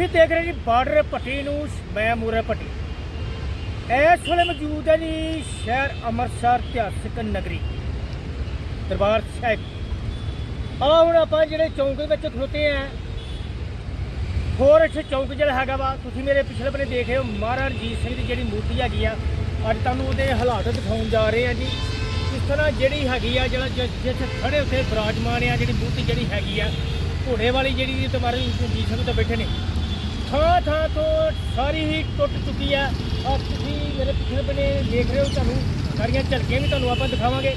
ਤੁਸੀਂ ਦੇਖ ਰਹੇ ਜੀ ਬਾਰਡਰ ਪੱਟੀ ਨੂੰ, ਮੈਂ ਮੂਰੇ ਪੱਟੀ ਇਸ ਵੇਲੇ ਮੌਜੂਦ ਹੈ ਜੀ ਸ਼ਹਿਰ ਅੰਮ੍ਰਿਤਸਰ ਇਤਿਹਾਸਿਕ ਨਗਰੀ, ਦਰਬਾਰ ਸਾਹਿਬ। ਆ ਹੁਣ ਆਪਾਂ ਜਿਹੜੇ ਚੌਂਕ ਦੇ ਵਿੱਚ ਖਲੋਤੇ ਆ ਹੋਰ ਇੱਥੇ ਚੌਂਕ ਜਿਹੜਾ ਹੈਗਾ ਵਾ, ਤੁਸੀਂ ਮੇਰੇ ਪਿਛਲੇ ਬੰਨੇ ਦੇਖ ਰਹੇ ਹੋ, ਮਹਾਰਾਜਾ ਰਣਜੀਤ ਸਿੰਘ ਦੀ ਜਿਹੜੀ ਮੂਰਤੀ ਹੈਗੀ ਆ, ਅੱਜ ਤੁਹਾਨੂੰ ਉਹਦੇ ਹਾਲਾਤ ਦਿਖਾਉਣ ਜਾ ਰਹੇ ਆ ਜੀ। ਇਸ ਤਰ੍ਹਾਂ ਜਿਹੜੀ ਹੈਗੀ ਆ, ਜਿਹੜਾ ਜਿ- ਜਿੱਥੇ ਖੜੇ ਉੱਥੇ ਬਿਰਾਜਮਾਨ ਆ, ਜਿਹੜੀ ਮੂਰਤੀ ਜਿਹੜੀ ਹੈਗੀ ਆ, ਘੋੜੇ ਵਾਲੀ ਜਿਹੜੀ ਤੁਹਾਰੇ ਰਣਜੀਤ ਸਿੰਘ ਤੇ ਬੈਠੇ ਨੇ। ਥਾਂ ਥਾਂ ਤੋਂ ਸਾਰੀ ਹੀ ਟੁੱਟ ਚੁੱਕੀ ਆ। ਆ ਤੁਸੀਂ ਮੇਰੇ ਪਿਛਲੇ ਬੰਨੇ ਦੇਖ ਰਹੇ ਹੋ ਤੁਹਾਨੂੰ, ਸਾਰੀਆਂ ਝਲਕੀਆਂ ਵੀ ਤੁਹਾਨੂੰ ਆਪਾਂ ਦਿਖਾਵਾਂਗੇ।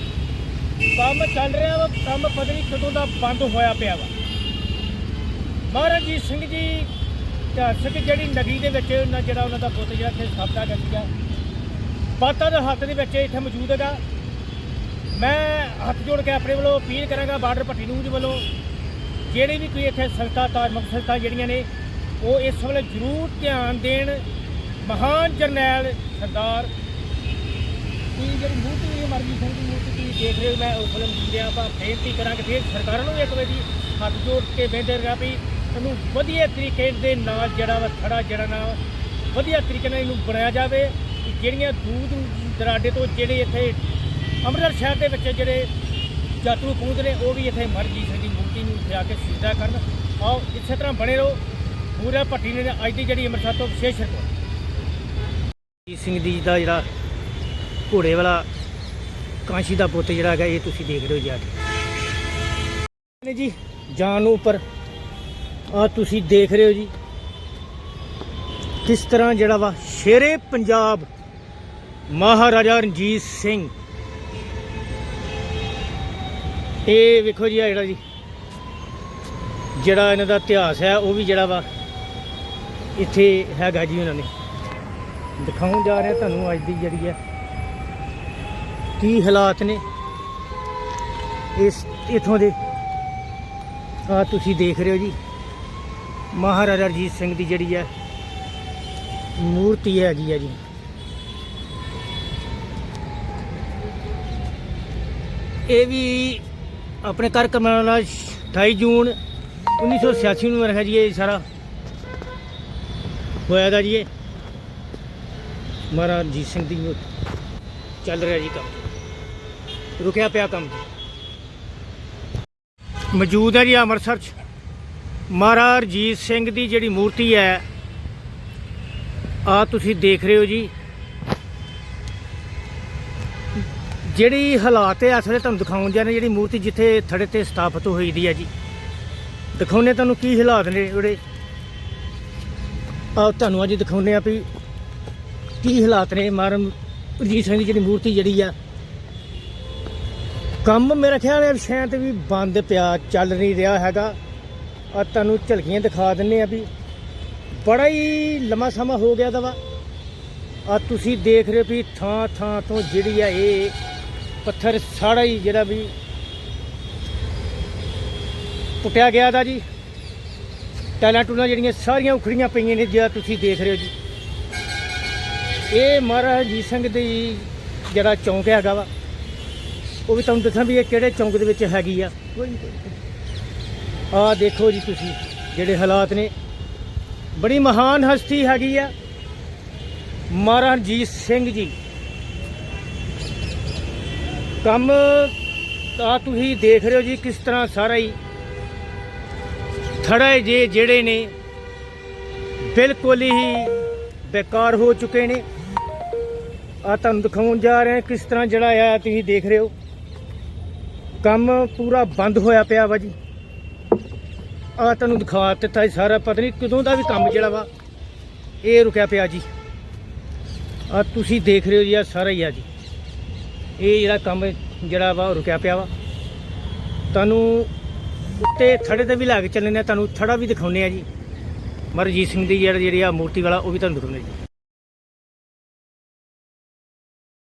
ਕੰਮ ਚੱਲ ਰਿਹਾ ਵਾ, ਕੰਮ ਪਤਾ ਨਹੀਂ ਕਦੋਂ ਦਾ ਬੰਦ ਹੋਇਆ ਪਿਆ ਵਾ। ਮਹਾਰਾਜ ਜੀ ਸਿੰਘ ਜੀ ਇਤਿਹਾਸਕ ਜਿਹੜੀ ਨਗਰੀ ਦੇ ਵਿੱਚ ਉਹਨਾਂ ਜਿਹੜਾ ਉਹਨਾਂ ਦਾ ਪੁੱਤ ਜਿਹੜਾ ਇੱਥੇ ਸਥਾਪਨਾ ਕਰ ਸੀਗਾ, ਪਾਤਾ ਦੇ ਹੱਥ ਦੇ ਵਿੱਚ ਇੱਥੇ ਮੌਜੂਦ ਹੈਗਾ। ਮੈਂ ਹੱਥ ਜੋੜ ਕੇ ਆਪਣੇ ਵੱਲੋਂ ਅਪੀਲ ਕਰਾਂਗਾ ਬਾਰਡਰ ਪੱਟੀ ਨਿਊਜ਼ ਵੱਲੋਂ, ਜਿਹੜੀ ਵੀ ਕੋਈ ਇੱਥੇ ਸੰਸਥਾ, ਧਾਰਮਿਕ ਸੰਸਥਾ ਜਿਹੜੀਆਂ ਨੇ ਉਹ ਇਸ ਵੇਲੇ ਜ਼ਰੂਰ ਧਿਆਨ ਦੇਣ ਮਹਾਨ ਜਰਨੈਲ ਸਰਦਾਰ ਕੀ ਜਿਹੜੀ ਮੂਰਤੀ ਹੈ ਮਰਜ਼ੀ ਸਿੰਘ ਦੀ ਮੂਰਤੀ ਤੁਸੀਂ ਦੇਖ ਰਹੇ ਹੋ, ਮੈਂ ਉਸ ਵੇਲੇ ਮੌਜੂਦ ਹਾਂ, ਆਪਾਂ ਬੇਨਤੀ ਕਰਾਂਗੇ, ਫਿਰ ਸਰਕਾਰਾਂ ਨੂੰ ਵੀ ਇੱਕ ਵਾਰੀ ਹੱਥ ਜੋੜ ਕੇ ਬੇਨਤੀ ਵੀ ਇਹਨੂੰ ਵਧੀਆ ਤਰੀਕੇ ਦੇ ਨਾਲ ਜਿਹੜਾ ਵਾ ਥੜਾ ਜਿਹੜਾ ਨਾ ਵਧੀਆ ਤਰੀਕੇ ਨਾਲ ਇਹਨੂੰ ਬਣਾਇਆ ਜਾਵੇ ਜਿਹੜੀਆਂ ਦੂਰ ਦੂਰ ਦਰਾਡੇ ਤੋਂ ਜਿਹੜੇ ਇੱਥੇ ਅੰਮ੍ਰਿਤਸਰ ਸ਼ਹਿਰ ਦੇ ਵਿੱਚ ਜਿਹੜੇ ਯਾਤਰੂ ਪਹੁੰਚਦੇ ਨੇ, ਉਹ ਵੀ ਇੱਥੇ ਮਰਜ਼ੀ ਸਿੰਘ ਦੀ ਮੂਰਤੀ ਨੂੰ ਜਾ ਕੇ ਸਿੱਧਾ ਕਰਨ। ਆਓ, ਇਸੇ ਤਰ੍ਹਾਂ ਬਣੇ ਰਹੋ। ਪੂਰਾ ਭੱਟੀ ਨੇ ਅੱਜ ਦੀ ਜਿਹੜੀ ਅੰਮ੍ਰਿਤਸਰ ਤੋਂ ਵਿਸ਼ੇਸ਼ ਰਿਪੋਰਟ। ਜੀ ਸਿੰਘ ਦੀ ਦਾ ਜਿਹੜਾ ਘੋੜੇ ਵਾਲਾ ਕਾਂਸ਼ੀ ਦਾ ਪੁੱਤ ਜਿਹੜਾ ਹੈਗਾ ਇਹ ਤੁਸੀਂ ਦੇਖ ਰਹੇ ਹੋ ਜਾ ਕੇ। ਨੇ ਜੀ ਜਾਨ ਨੂੰ ਉੱਪਰ ਆ ਤੁਸੀਂ ਦੇਖ ਰਹੇ ਹੋ ਜੀ। ਕਿਸ ਤਰ੍ਹਾਂ ਜਿਹੜਾ ਵਾ ਸ਼ੇਰੇ ਪੰਜਾਬ ਮਹਾਰਾਜਾ ਰਣਜੀਤ ਸਿੰਘ। ਇਹ ਵੇਖੋ ਜੀ ਆ ਜਿਹੜਾ ਜੀ ਜਿਹੜਾ ਇਹਨਾਂ ਦਾ ਇਤਿਹਾਸ ਹੈ ਉਹ ਵੀ ਜਿਹੜਾ ਵਾ ਇੱਥੇ ਹੈਗਾ ਜੀ ਉਹਨਾਂ ਨੇ। ਦਿਖਾਉਣ ਜਾ ਰਿਹਾ, ਤੁਹਾਨੂੰ ਅੱਜ ਦੀ ਜਿਹੜੀ ਹੈ। ਕੀ ਹਾਲਾਤ ਨੇ? ਇਸ, ਇਥੋਂ ਦੇ। ਆ ਤੁਸੀਂ ਦੇਖ ਰਹੇ ਹੋ ਜੀ। ਮਹਾਰਾਜਾ ਰਣਜੀਤ ਸਿੰਘ ਦੀ ਜਿਹੜੀ ਹੈ ਮੂਰਤੀ ਹੈਗੀ ਹੈ ਜੀ। ਇਹ ਵੀ ਆਪਣੇ ਘਰ ਕਮਾਉਣ ਵਾਲਾ 28 ਜੂਨ 1986 ਨੂੰ ਰੱਖਿਆ ਜੀ ਇਹ ਸਾਰਾ। ਹੋਇਆ ਦਾ ਜੀ ਇਹ। ਮਹਾਰਾਜ ਰਣਜੀਤ ਸਿੰਘ ਦੀ ਚੱਲ ਰਿਹਾ ਜੀ ਕੰਮ। ਰੁਕਿਆ ਪਿਆ ਕੰਮ। ਮੌਜੂਦ ਹੈ ਜੀ ਅੰਮ੍ਰਿਤਸਰ ਚ। ਮਹਾਰਾਜਾ ਰਣਜੀਤ ਸਿੰਘ ਦੀ ਜਿਹੜੀ ਮੂਰਤੀ ਹੈ ਆ ਤੁਸੀਂ ਦੇਖ ਰਹੇ ਹੋ ਜੀ। ਜਿਹੜੀ ਹਾਲਾਤ ਹੈ ਅਸਲੇ ਤੁਹਾਨੂੰ ਦਿਖਾਉਣ ਜਾ ਰਹੇ, ਜਿਹੜੀ ਮੂਰਤੀ ਜਿੱਥੇ ਥੜੇ ਤੇ ਸਥਾਪਿਤ ਹੋਈ ਦੀ ਹੈ ਜੀ। ਦਿਖਾਉਨੇ ਤੁਹਾਨੂੰ ਕੀ ਹਾਲਾਤ ਨੇ ਜਿਹੜੇ ਆਹ ਤੁਹਾਨੂੰ ਅੱਜ ਦਿਖਾਉਂਦੇ ਆ ਵੀ ਕੀ ਹਾਲਾਤ ਨੇ। ਮਹਾਰਾਜਾ ਰਣਜੀਤ ਸਿੰਘ ਦੀ ਜਿਹੜੀ ਮੂਰਤੀ ਜਿਹੜੀ ਆ, ਕੰਮ ਮੇਰਾ ਖਿਆਲ ਹੈ ਸ਼ਾਇਦ ਵੀ ਬੰਦ ਪਿਆ, ਚੱਲ ਨਹੀਂ ਰਿਹਾ ਹੈਗਾ। ਆ ਤੁਹਾਨੂੰ ਝਲਕੀਆਂ ਦਿਖਾ ਦਿੰਨੇ ਆ ਵੀ ਬੜਾ ਹੀ ਲੰਮਾ ਸਮਾਂ ਹੋ ਗਿਆ ਦਾ ਵਾ। ਆ ਤੁਸੀਂ ਦੇਖ ਰਹੇ ਹੋ ਵੀ ਥਾਂ ਥਾਂ ਤੋਂ ਜਿਹੜੀ ਆ ਇਹ ਪੱਥਰ ਸਾੜਾ ਹੀ ਜਿਹੜਾ ਵੀ ਪੁੱਟਿਆ ਗਿਆ ਦਾ ਜੀ। ਟੈਲਾਂ ਟੂਲਾਂ ਜਿਹੜੀਆਂ ਸਾਰੀਆਂ ਉਖੜੀਆਂ ਪਈਆਂ ਨੇ, ਜਿਹੜਾ ਤੁਸੀਂ ਦੇਖ ਰਹੇ ਹੋ ਜੀ। ਇਹ ਮਹਾਰਾਜਾ ਰਣਜੀਤ ਸਿੰਘ ਦੀ ਜਿਹੜਾ ਚੌਂਕ ਹੈਗਾ ਵਾ, ਉਹ ਵੀ ਤੁਹਾਨੂੰ ਦੱਸਾਂ ਵੀ ਇਹ ਕਿਹੜੇ ਚੌਂਕ ਦੇ ਵਿੱਚ ਹੈਗੀ ਆ। ਆਹ ਦੇਖੋ ਜੀ ਤੁਸੀਂ, ਜਿਹੜੇ ਹਾਲਾਤ ਨੇ। ਬੜੀ ਮਹਾਨ ਹਸਤੀ ਹੈਗੀ ਆ। ਮਹਾਰਾਜਾ ਰਣਜੀਤ ਸਿੰਘ ਜੀ। ਕੰਮ ਤਾਂ ਤੁਸੀਂ ਦੇਖ ਰਹੇ ਹੋ ਜੀ ਕਿਸ ਤਰ੍ਹਾਂ ਸਾਰਾ ਹੀ ਥੜੇ ਜੇ ਜਿਹੜੇ ਨੇ ਬਿਲਕੁਲ ਹੀ ਬੇਕਾਰ ਹੋ ਚੁੱਕੇ ਨੇ। ਆ ਤੁਹਾਨੂੰ ਦਿਖਾਉਣ ਜਾ ਰਹੇ ਹਾਂ ਕਿਸ ਤਰ੍ਹਾਂ ਜਿਹੜਾ ਆ ਤੁਸੀਂ ਦੇਖ ਰਹੇ ਹੋ। ਕੰਮ ਪੂਰਾ ਬੰਦ ਹੋਇਆ ਪਿਆ ਵਾ ਜੀ। ਆ ਤੁਹਾਨੂੰ ਦਿਖਾ ਦਿੱਤਾ ਜੀ ਸਾਰਾ, ਪਤਾ ਨਹੀਂ ਕਦੋਂ ਦਾ ਵੀ ਕੰਮ ਜਿਹੜਾ ਵਾ, ਇਹ ਰੁਕਿਆ ਪਿਆ ਜੀ। ਆ ਤੁਸੀਂ ਦੇਖ ਰਹੇ ਹੋ ਜੀ ਆ ਸਾਰਾ ਹੀ ਆ ਜੀ। ਇਹ ਜਿਹੜਾ ਕੰਮ ਜਿਹੜਾ ਵਾ ਰੁਕਿਆ ਪਿਆ ਵਾ। ਤੁਹਾਨੂੰ ਉੱਤੇ ਥੜੇ ਤੇ ਵੀ ਲਾ ਕੇ ਚੱਲਣੇ ਆ, ਤੁਹਾਨੂੰ ਥੜਾ ਵੀ ਦਿਖਾਉਨੇ ਆ ਜੀ। ਮਰਜੀਤ ਸਿੰਘ ਦੀ ਜਿਹੜੀ ਜਿਹੜੀ ਆ ਮੂਰਤੀ ਵਾਲਾ, ਉਹ ਵੀ ਤੁਹਾਨੂੰ ਦਿਖਾਉਨੇ ਜੀ।